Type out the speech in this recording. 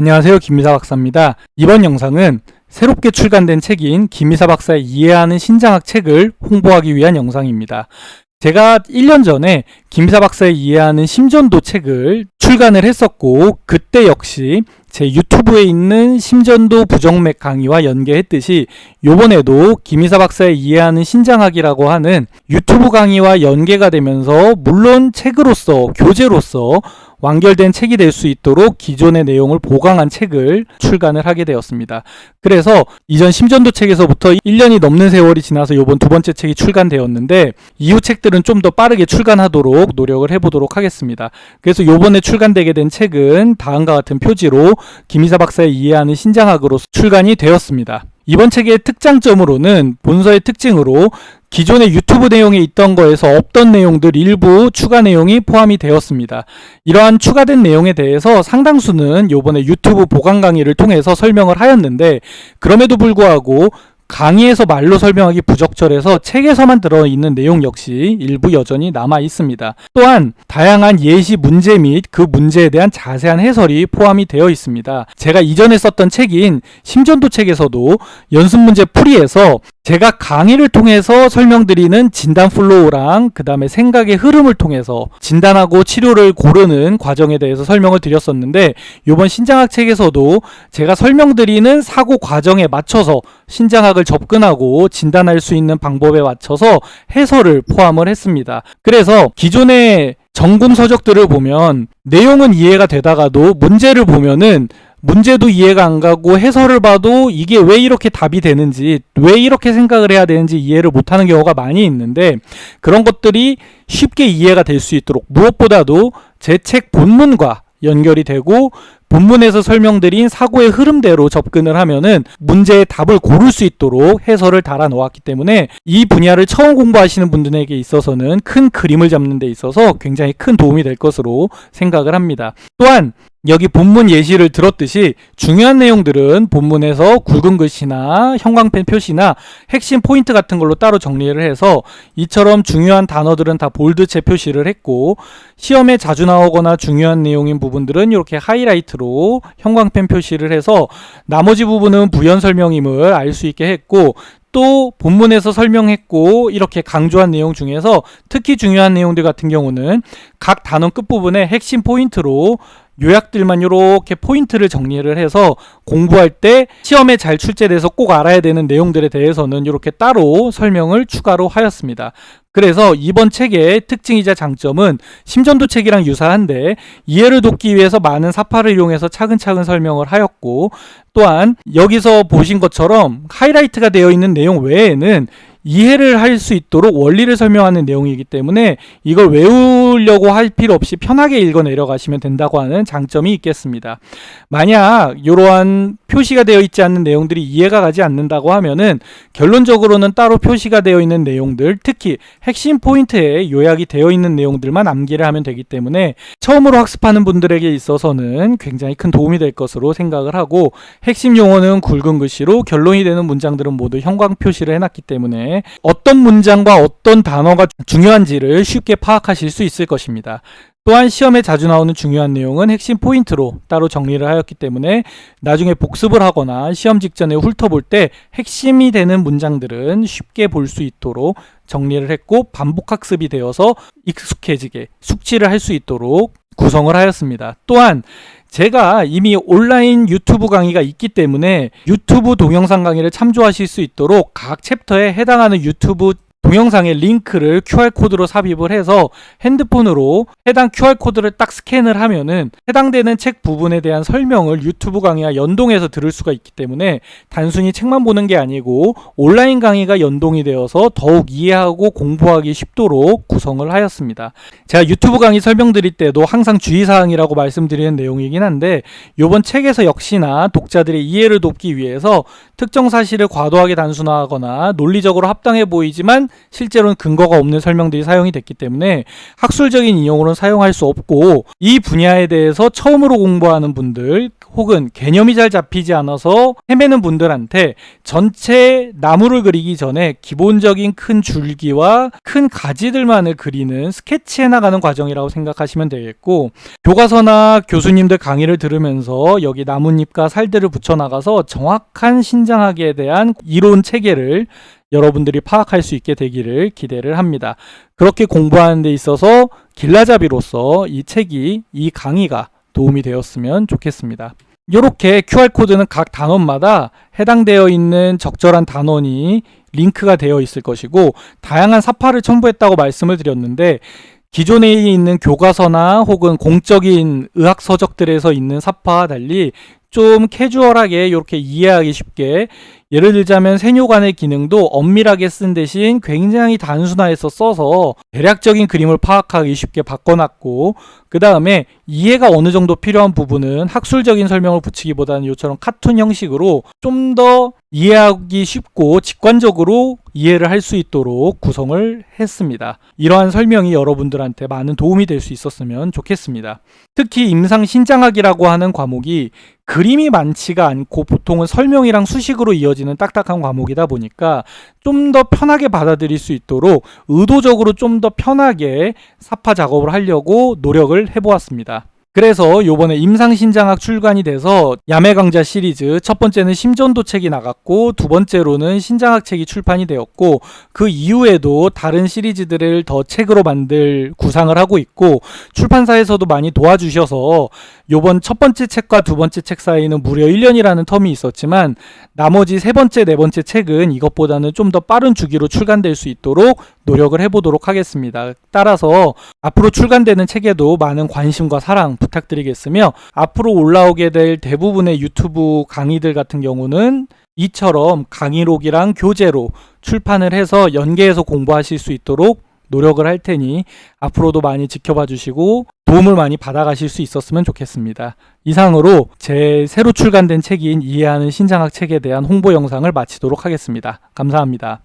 안녕하세요. 김미사 박사입니다. 이번 영상은 새롭게 출간된 책인 김미사 박사의 이해하는 신장학 책을 홍보하기 위한 영상입니다. 제가 1년 전에 김미사 박사의 이해하는 심전도 책을 출간을 했었고 그때 역시 제 유튜브에 있는 심전도 부정맥 강의와 연계했듯이 요번에도 김미사 박사의 이해하는 신장학이라고 하는 유튜브 강의와 연계가 되면서 물론 책으로서 교재로서 완결된 책이 될 수 있도록 기존의 내용을 보강한 책을 출간을 하게 되었습니다. 그래서 이전 심전도 책에서부터 1년이 넘는 세월이 지나서 요번 두 번째 책이 출간되었는데 이후 책들은 좀 더 빠르게 출간하도록 노력을 해보도록 하겠습니다. 그래서 요번에 출간되게 된 책은 다음과 같은 표지로 김이사 박사의 이해하는 신장학으로 출간이 되었습니다. 이번 책의 특장점으로는 본서의 특징으로 기존의 유튜브 내용에 있던 거에서 없던 내용들 일부 추가 내용이 포함이 되었습니다. 이러한 추가된 내용에 대해서 상당수는 요번에 유튜브 보강 강의를 통해서 설명을 하였는데 그럼에도 불구하고 강의에서 말로 설명하기 부적절해서 책에서만 들어있는 내용 역시 일부 여전히 남아 있습니다. 또한 다양한 예시 문제 및 그 문제에 대한 자세한 해설이 포함이 되어 있습니다. 제가 이전에 썼던 책인 심전도 책에서도 연습 문제 풀이에서 제가 강의를 통해서 설명드리는 진단 플로우랑 그 다음에 생각의 흐름을 통해서 진단하고 치료를 고르는 과정에 대해서 설명을 드렸었는데 이번 신장학 책에서도 제가 설명드리는 사고 과정에 맞춰서 신장학을 접근하고 진단할 수 있는 방법에 맞춰서 해설을 포함을 했습니다. 그래서 기존의 전공 서적들을 보면 내용은 이해가 되다가도 문제를 보면은 문제도 이해가 안 가고 해설을 봐도 이게 왜 이렇게 답이 되는지 왜 이렇게 생각을 해야 되는지 이해를 못하는 경우가 많이 있는데 그런 것들이 쉽게 이해가 될 수 있도록 무엇보다도 제 책 본문과 연결이 되고 본문에서 설명드린 사고의 흐름대로 접근을 하면은 문제의 답을 고를 수 있도록 해설을 달아 놓았기 때문에 이 분야를 처음 공부하시는 분들에게 있어서는 큰 그림을 잡는 데 있어서 굉장히 큰 도움이 될 것으로 생각을 합니다. 또한 여기 본문 예시를 들었듯이 중요한 내용들은 본문에서 굵은 글씨나 형광펜 표시나 핵심 포인트 같은 걸로 따로 정리를 해서 이처럼 중요한 단어들은 다 볼드체 표시를 했고 시험에 자주 나오거나 중요한 내용인 부분들은 이렇게 하이라이트로 형광펜 표시를 해서 나머지 부분은 부연 설명임을 알 수 있게 했고 또 본문에서 설명했고 이렇게 강조한 내용 중에서 특히 중요한 내용들 같은 경우는 각 단원 끝부분에 핵심 포인트로 요약들만 이렇게 포인트를 정리를 해서 공부할 때 시험에 잘 출제돼서 꼭 알아야 되는 내용들에 대해서는 이렇게 따로 설명을 추가로 하였습니다. 그래서 이번 책의 특징이자 장점은 심전도 책이랑 유사한데 이해를 돕기 위해서 많은 사파를 이용해서 차근차근 설명을 하였고 또한 여기서 보신 것처럼 하이라이트가 되어 있는 내용 외에는 이해를 할 수 있도록 원리를 설명하는 내용이기 때문에 이걸 외우려고 할 필요 없이 편하게 읽어 내려가시면 된다고 하는 장점이 있겠습니다. 만약 이러한 표시가 되어 있지 않는 내용들이 이해가 가지 않는다고 하면은 결론적으로는 따로 표시가 되어 있는 내용들, 특히 핵심 포인트에 요약이 되어 있는 내용들만 암기를 하면 되기 때문에 처음으로 학습하는 분들에게 있어서는 굉장히 큰 도움이 될 것으로 생각을 하고 핵심 용어는 굵은 글씨로 결론이 되는 문장들은 모두 형광 표시를 해놨기 때문에 어떤 문장과 어떤 단어가 중요한지를 쉽게 파악하실 수 있을 것입니다. 또한 시험에 자주 나오는 중요한 내용은 핵심 포인트로 따로 정리를 하였기 때문에 나중에 복습을 하거나 시험 직전에 훑어볼 때 핵심이 되는 문장들은 쉽게 볼 수 있도록 정리를 했고 반복 학습이 되어서 익숙해지게 숙지를 할 수 있도록 구성을 하였습니다. 또한 제가 이미 온라인 유튜브 강의가 있기 때문에 유튜브 동영상 강의를 참조하실 수 있도록 각 챕터에 해당하는 유튜브 동영상의 링크를 QR코드로 삽입을 해서 핸드폰으로 해당 QR코드를 딱 스캔을 하면은 해당되는 책 부분에 대한 설명을 유튜브 강의와 연동해서 들을 수가 있기 때문에 단순히 책만 보는 게 아니고 온라인 강의가 연동이 되어서 더욱 이해하고 공부하기 쉽도록 구성을 하였습니다. 제가 유튜브 강의 설명드릴 때도 항상 주의사항이라고 말씀드리는 내용이긴 한데 이번 책에서 역시나 독자들의 이해를 돕기 위해서 특정 사실을 과도하게 단순화하거나 논리적으로 합당해 보이지만 실제로는 근거가 없는 설명들이 사용이 됐기 때문에 학술적인 인용으로는 사용할 수 없고 이 분야에 대해서 처음으로 공부하는 분들 혹은 개념이 잘 잡히지 않아서 헤매는 분들한테 전체 나무를 그리기 전에 기본적인 큰 줄기와 큰 가지들만을 그리는 스케치해 나가는 과정이라고 생각하시면 되겠고 교과서나 교수님들 강의를 들으면서 여기 나뭇잎과 살들을 붙여 나가서 정확한 신장학에 대한 이론 체계를 여러분들이 파악할 수 있게 되기를 기대를 합니다. 그렇게 공부하는 데 있어서 길라잡이로서 이 책이 이 강의가 도움이 되었으면 좋겠습니다. 이렇게 QR코드는 각 단원마다 해당되어 있는 적절한 단원이 링크가 되어 있을 것이고 다양한 사파를 첨부했다고 말씀을 드렸는데 기존에 있는 교과서나 혹은 공적인 의학 서적들에서 있는 사파와 달리 좀 캐주얼하게 이렇게 이해하기 쉽게 예를 들자면 세뇨관의 기능도 엄밀하게 쓴 대신 굉장히 단순화해서 써서 대략적인 그림을 파악하기 쉽게 바꿔놨고 그 다음에 이해가 어느 정도 필요한 부분은 학술적인 설명을 붙이기보다는 이처럼 카툰 형식으로 좀 더 이해하기 쉽고 직관적으로 이해를 할 수 있도록 구성을 했습니다. 이러한 설명이 여러분들한테 많은 도움이 될 수 있었으면 좋겠습니다. 특히 임상 신장학이라고 하는 과목이 그림이 많지가 않고 보통은 설명이랑 수식으로 이어지는 딱딱한 과목이다 보니까 좀 더 편하게 받아들일 수 있도록 의도적으로 좀 더 편하게 사파 작업을 하려고 노력을 해보았습니다. 그래서 요번에 임상신장학 출간이 돼서 야매강자 시리즈 첫 번째는 심전도 책이 나갔고 두 번째로는 신장학 책이 출판이 되었고 그 이후에도 다른 시리즈들을 더 책으로 만들 구상을 하고 있고 출판사에서도 많이 도와주셔서 요번 첫 번째 책과 두 번째 책 사이는 무려 1년이라는 텀이 있었지만 나머지 세 번째, 네 번째 책은 이것보다는 좀 더 빠른 주기로 출간될 수 있도록 노력을 해보도록 하겠습니다. 따라서 앞으로 출간되는 책에도 많은 관심과 사랑 부탁드리겠으며 앞으로 올라오게 될 대부분의 유튜브 강의들 같은 경우는 이처럼 강의록이랑 교재로 출판을 해서 연계해서 공부하실 수 있도록 노력을 할 테니 앞으로도 많이 지켜봐 주시고 도움을 많이 받아가실 수 있었으면 좋겠습니다. 이상으로 제 새로 출간된 책인 이해하는 신장학 책에 대한 홍보 영상을 마치도록 하겠습니다. 감사합니다.